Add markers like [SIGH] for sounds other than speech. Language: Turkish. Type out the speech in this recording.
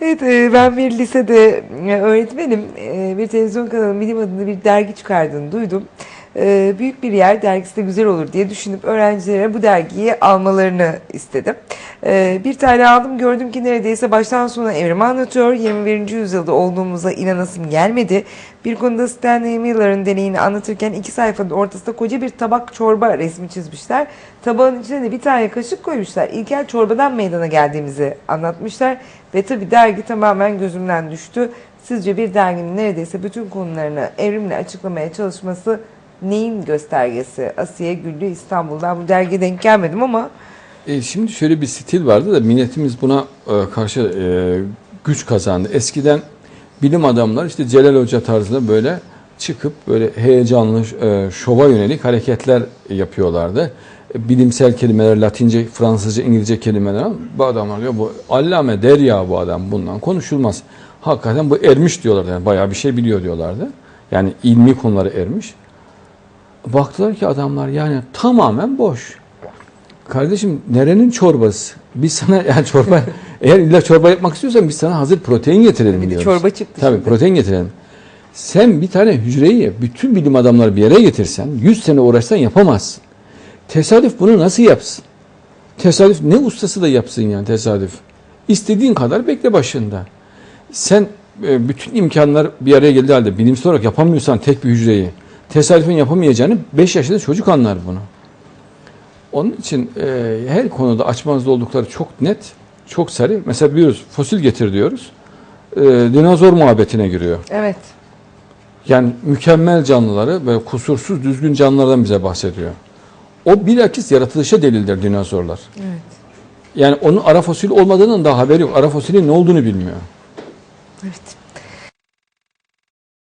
Evet, e, ben bir lisede e, öğretmenim. E, Bir televizyon kanalı Bilim adında bir dergi çıkardığını duydum. Büyük bir yer dergisi de güzel olur diye düşünüp öğrencilere bu dergiyi almalarını istedim. E, Bir tane aldım gördüm ki neredeyse baştan sona evrimi anlatıyor. 21. yüzyılda olduğumuza inanasım gelmedi. Bir konuda Stanley Miller'ın deneyini anlatırken iki sayfanın ortasında koca bir tabak çorba resmi çizmişler. Tabağın içine de bir tane kaşık koymuşlar. İlkel çorbadan meydana geldiğimizi anlatmışlar. Ve tabii dergi tamamen gözümden düştü. Sizce bir derginin neredeyse bütün konularını evrimle açıklamaya çalışması neyin göstergesi? Asiye Güllü İstanbul'dan bu dergiye denk gelmedim ama E, şimdi şöyle bir stil vardı da milletimiz buna e, karşı e, güç kazandı. Eskiden bilim adamlar işte Celal Hoca tarzında böyle çıkıp böyle heyecanlı e, şova yönelik hareketler yapıyorlardı. E, bilimsel kelimeler, Latince, Fransızca, İngilizce kelimeler bu adamlar diyor bu allame derya bu adam bundan konuşulmaz. Hakikaten bu ermiş diyorlardı. Yani bayağı bir şey biliyor diyorlardı. Yani ilmi konuları ermiş. Baktılar ki adamlar yani tamamen boş. Kardeşim nerenin çorbası? Biz sana [LAUGHS] yani çorba eğer illa çorba yapmak istiyorsan biz sana hazır protein getirelim bir diyoruz. çorba çıktı Tabii şimdi. protein getirelim. Sen bir tane hücreyi bütün bilim adamları bir yere getirsen 100 sene uğraşsan yapamazsın. Tesadüf bunu nasıl yapsın? Tesadüf ne ustası da yapsın yani tesadüf. İstediğin kadar bekle başında. Sen e, bütün imkanlar bir araya geldiği halde bilimsel olarak yapamıyorsan tek bir hücreyi tesadüfün yapamayacağını 5 yaşında çocuk anlar bunu. Onun için e, her konuda açmazda oldukları çok net, çok sarı. Mesela biliyoruz fosil getir diyoruz. E, dinozor muhabbetine giriyor. evet. Yani mükemmel canlıları ve kusursuz düzgün canlılardan bize bahsediyor. O bilakis yaratılışa delildir dinozorlar. Evet. Yani onun ara fosil olmadığının da haberi yok. Ara fosilin ne olduğunu bilmiyor. Evet.